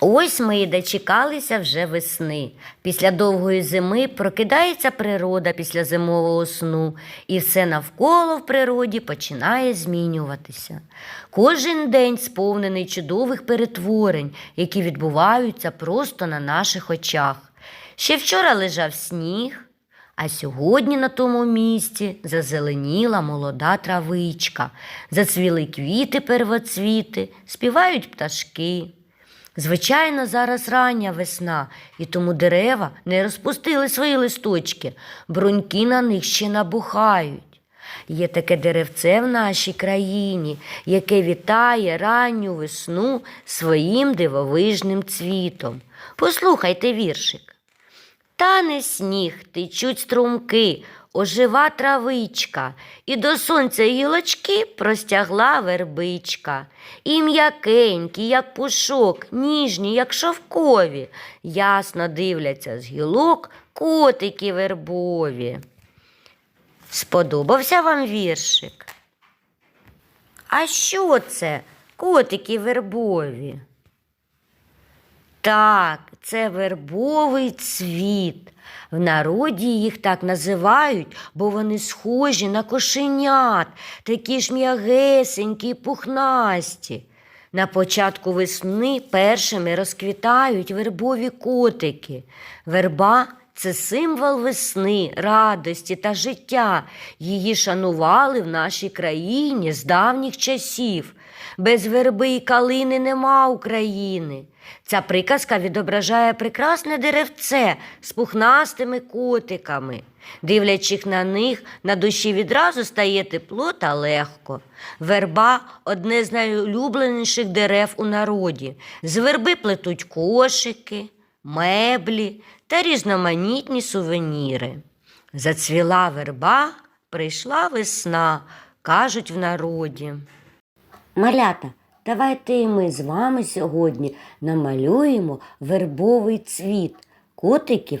Ось ми і дочекалися вже весни. Після довгої зими прокидається природа після зимового сну, і все навколо в природі починає змінюватися. Кожен день сповнений чудових перетворень, які відбуваються просто на наших очах. Ще вчора лежав сніг, а сьогодні на тому місці зазеленіла молода травичка, зацвіли квіти первоцвіти, співають пташки. Звичайно, зараз рання весна, і тому дерева не розпустили свої листочки, бруньки на них ще набухають. Є таке деревце в нашій країні, яке вітає ранню весну своїм дивовижним цвітом. Послухайте віршик. Тане сніг, течуть струмки, ожива травичка, і до сонця гілочки простягла вербичка. І м'якенькі, як пушок, ніжні, як шовкові, ясно дивляться з гілок котики вербові. Сподобався вам віршик? А що це, котики вербові? Так, це вербовий цвіт. В народі їх так називають, бо вони схожі на кошенят, такі ж м'ягесенькі і пухнасті. На початку весни першими розквітають вербові котики. Верба це символ весни, радості та життя. Її шанували в нашій країні з давніх часів. Без верби і калини нема України. Ця приказка відображає прекрасне деревце з пухнастими котиками. Дивлячись на них, на душі відразу стає тепло та легко. Верба одне з найулюбленіших дерев у народі. З верби плетуть кошики, меблі та різноманітні сувеніри. Зацвіла верба, прийшла весна, кажуть в народі. Малята, давайте і ми з вами сьогодні намалюємо вербовий цвіт котиків,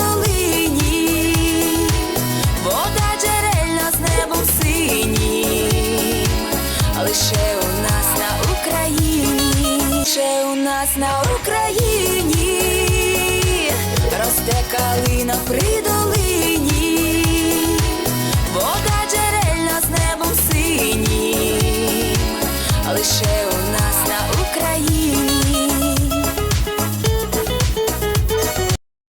нас на Україні, росте калина при долині, вода джерельна з небом синім, лише